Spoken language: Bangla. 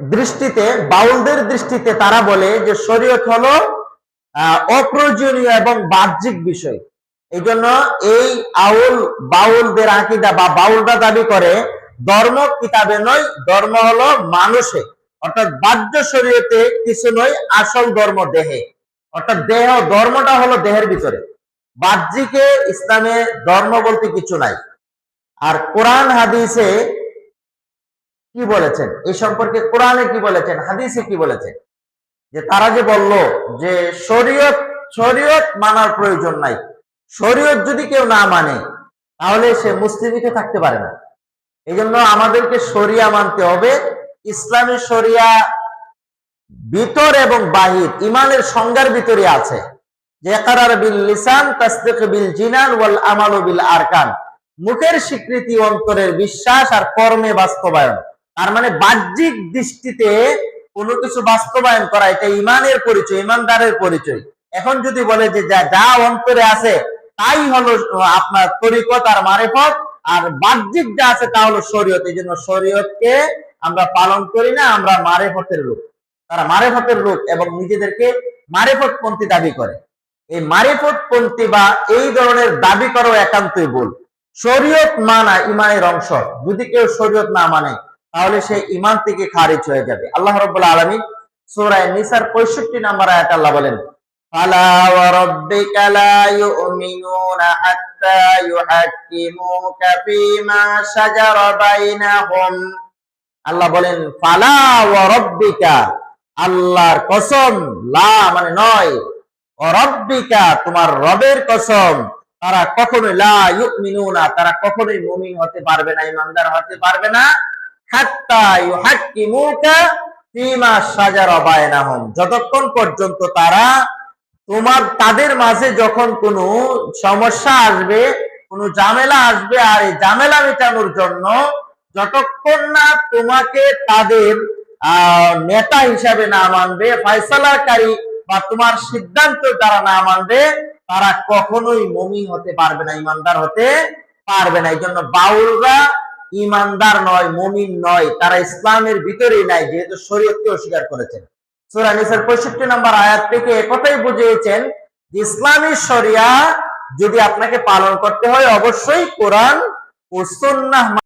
দৃষ্টিতে বাউলদের দৃষ্টিতে তারা বলে যে শরীয়ত হলো অপ্রয়োজনীয় এবং বাহ্যিক বিষয়। এই জন্য এই আউল, বাউলদের আকিদা বা বাউলরা দাবি করে, ধর্ম কিতাবে নয়, ধর্ম হলো মানুষে। অর্থাৎ বাহ্য শরীয়তে কিছু নয়, আসল ধর্ম দেহে। অর্থাৎ দেহ, ধর্মটা হলো দেহের ভিতরে। বাহ্যিকে ইসলামে ধর্ম বলতে কিছু নাই। আর কোরআন হাদিসে কি বলেছেন? এই সম্পর্কে কোরআনে কি বলেছেন? হাদিসে কি বলেছেন? যে তারা যে বলল যে শরীয়ত শরীয়ত মানার প্রয়োজন নাই। শরীয়ত যদি কেউ না মানে তাহলে সে মুসলিমিতে থাকতে পারে না। এই জন্য আমাদেরকে শরিয়া মানতে হবে। ইসলামী শরিয়া ভিতর এবং বাহির, ইমানের সংজ্ঞার ভিতরে আছে। যে কারার বিল লিসান, তাসদিক বিল জিনান ওয়াল আমালু বিল আরকান। মুখের স্বীকৃতি, অন্তরের বিশ্বাস আর কর্মে বাস্তবায়ন। তার মানে বাহ্যিক দৃষ্টিতে কোনো কিছু বাস্তবায়ন করা, এটা ইমানের পরিচয়, ইমানদারের পরিচয়। এখন যদি বলে যে যা যা অন্তরে আছে, তাই হলো আপনার তরিকত আর মারেফত, আর বাহ্যিক যা আছে তা হলো শরীয়ত। এই জন্য শরীয়তকে আমরা পালন করি না, আমরা মারেফতের লোক। তারা মারেফতের লোক এবং নিজেদেরকে মারেফত পন্থী দাবি করে। এই মারেফত পন্থী বা এই ধরনের দাবি করো একান্তই ভুল। শরীয়ত মানা ইমানের অংশ। যদি কেউ শরীয়ত না মানে তাহলে সে ইমান থেকে খারিজ হয়ে যাবে। আল্লাহ রব্বুল্লাহ আলমী সূরায়ে নিসার 65 নম্বর আয়াত আল্লাহ বলেন আল্লাহ বলেন আল্লাহর কসম, লা মানে নয় তোমার রবের কসম, তারা কখনোই লা ইউমিনুনা, তারা কখনোই মুমিন হতে পারবে না ইমানদার হতে পারবে না। যতক্ষণ পর্যন্ত তারা তোমার, তাদের মাঝে যখন কোনো সমস্যা আসবে, কোনো ঝামেলা আসবে, আর এই ঝামেলা মেটানোর জন্য যতক্ষণ না তোমাকে তাদের নেতা হিসাবে না মানবে, ফয়সালাকারী বা তোমার সিদ্ধান্ত তারা না মানবে, তারা কখনোই মমিন হতে পারবে না, ইমানদার হতে পারবে না। এই জন্য বাউলরা ইমানদার নয়, মমিন নয়, তারা ইসলামের ভিতরে নাই, যেহেতু শরীয়তকে অস্বীকার করেছেন। সুরানিসের পঁয়ষট্টি 65 নম্বর আয়াত থেকে একথাই বুঝিয়েছেন যে, ইসলামী শরিয়া যদি আপনাকে পালন করতে হয়, অবশ্যই কোরআন ও